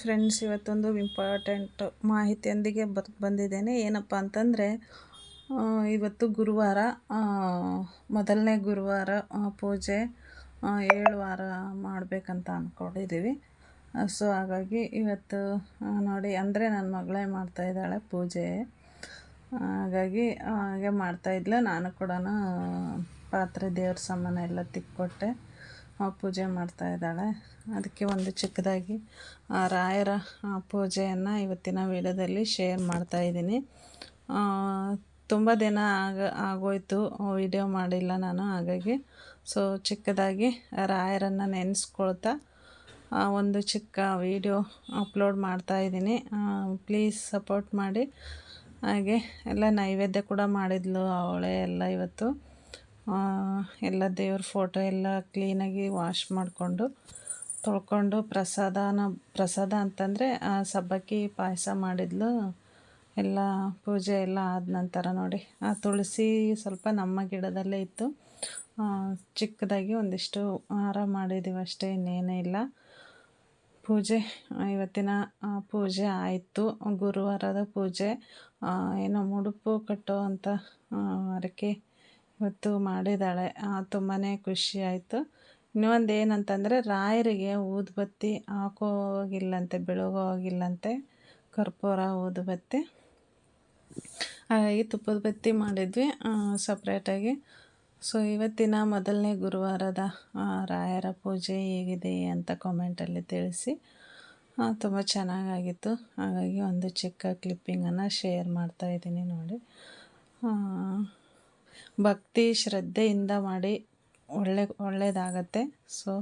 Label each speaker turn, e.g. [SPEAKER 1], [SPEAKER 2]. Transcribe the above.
[SPEAKER 1] Friends, ಇವತ್ತೊಂದು important ಮಾಹಿತಿಯೊಂದಿಗೆ ಬರ್ ಬಂದಿದ್ದೇನೆ. ಏನಪ್ಪ ಅಂತಂದರೆ ಇವತ್ತು ಗುರುವಾರ ಮೊದಲನೇ ಗುರುವಾರ ಪೂಜೆ ಏಳು ವಾರ ಮಾಡಬೇಕಂತ ಅಂದ್ಕೊಂಡಿದ್ದೀವಿ ಸೊ, ಹಾಗಾಗಿ ಇವತ್ತು ನೋಡಿ, ಅಂದರೆ ನನ್ನ ಮಗಳೇ ಮಾಡ್ತಾ ಇದ್ದಾಳೆ ಪೂಜೆ. ಹಾಗಾಗಿ ಹಾಗೆ ಮಾಡ್ತಾಯಿದ್ಲು ನಾನು ಕೂಡ ಪಾತ್ರೆ ದೇವ್ರ ಸಾಮಾನು ಎಲ್ಲ ತಿಕ್ಕೊಟ್ಟೆ. ಪೂಜೆ ಮಾಡ್ತಾ ಇದ್ದಾಳೆ. ಅದಕ್ಕೆ ಒಂದು ಚಿಕ್ಕದಾಗಿ ರಾಯರ ಪೂಜೆಯನ್ನು ಇವತ್ತಿನ ವಿಡಿಯೋದಲ್ಲಿ ಶೇರ್ ಮಾಡ್ತಾ ಇದ್ದೀನಿ. ತುಂಬ ದಿನ ಆಗ, ಆಗೋಯ್ತು. ವಿಡಿಯೋ ಮಾಡಿಲ್ಲ ನಾನು ಹಾಗಾಗಿ. ಸೊ ಚಿಕ್ಕದಾಗಿ ರಾಯರನ್ನು ನೆನೆಸ್ಕೊಳ್ತಾ ಒಂದು ಚಿಕ್ಕ ವಿಡಿಯೋ ಅಪ್ಲೋಡ್ ಮಾಡ್ತಾ ಇದ್ದೀನಿ. ಪ್ಲೀಸ್ ಸಪೋರ್ಟ್ ಮಾಡಿ. ಹಾಗೆ, ಎಲ್ಲ ನೈವೇದ್ಯ ಕೂಡ ಮಾಡಿದ್ಲು ಅವಳೇ ಎಲ್ಲ ಇವತ್ತು. ಎಲ್ಲ ದೇವ್ರ ಫೋಟೋ ಎಲ್ಲ ಕ್ಲೀನಾಗಿ ವಾಶ್ ಮಾಡಿಕೊಂಡು, ತೊಳ್ಕೊಂಡು ಪ್ರಸಾದನ, ಪ್ರಸಾದ ಅಂತಂದರೆ ಸಬ್ಬಕ್ಕಿ ಪಾಯಸ ಮಾಡಿದ್ಲು, ಎಲ್ಲ ಪೂಜೆ ಎಲ್ಲ ಆದ ನಂತರ ನೋಡಿ. ಆ ತುಳಸಿ ಸ್ವಲ್ಪ ನಮ್ಮ ಗಿಡದಲ್ಲೇ ಇತ್ತು. ಚಿಕ್ಕದಾಗಿ ಒಂದಿಷ್ಟು ಹಾರ ಮಾಡಿದ್ದೀವಿ ಅಷ್ಟೇ, ಇನ್ನೇನೇ ಇಲ್ಲ. ಪೂಜೆ, ಇವತ್ತಿನ ಪೂಜೆ ಆಯಿತು. ಗುರುವಾರದ ಪೂಜೆ ಏನೋ ಮುಡುಪು ಕಟ್ಟೋ ಅಂತ ಅದಕ್ಕೆ ಇವತ್ತು ಮಾಡಿದ್ದಾಳೆ. ತುಂಬಾ ಖುಷಿ ಆಯಿತು. ಇನ್ನೊಂದು ಏನಂತಂದರೆ ರಾಯರಿಗೆ ಊದುಬತ್ತಿ ಬೆಳಗೋ ಹೋಗಿಲ್ಲಂತೆ ಕರ್ಪೂರ ಊದುಬತ್ತಿ. ಹಾಗಾಗಿ ತುಪ್ಪದ ಬತ್ತಿ ಮಾಡಿದ್ವಿ ಸಪ್ರೇಟಾಗಿ ಸೊ ಇವತ್ತಿನ ಮೊದಲನೇ ಗುರುವಾರದ ರಾಯರ ಪೂಜೆ ಹೇಗಿದೆ ಅಂತ ಕಾಮೆಂಟಲ್ಲಿ ತಿಳಿಸಿ. ತುಂಬ ಚೆನ್ನಾಗಾಗಿತ್ತು. ಹಾಗಾಗಿ ಒಂದು ಚಿಕ್ಕ ಕ್ಲಿಪ್ಪಿಂಗನ್ನು ಶೇರ್ ಮಾಡ್ತಾ ಇದ್ದೀನಿ ನೋಡಿ. ಭಕ್ತಿ ಶ್ರದ್ಧೆಯಿಂದ ಮಾಡಿ ಒಳ್ಳೆ ಒಳ್ಳೆಯದಾಗತ್ತೆ ಸೊ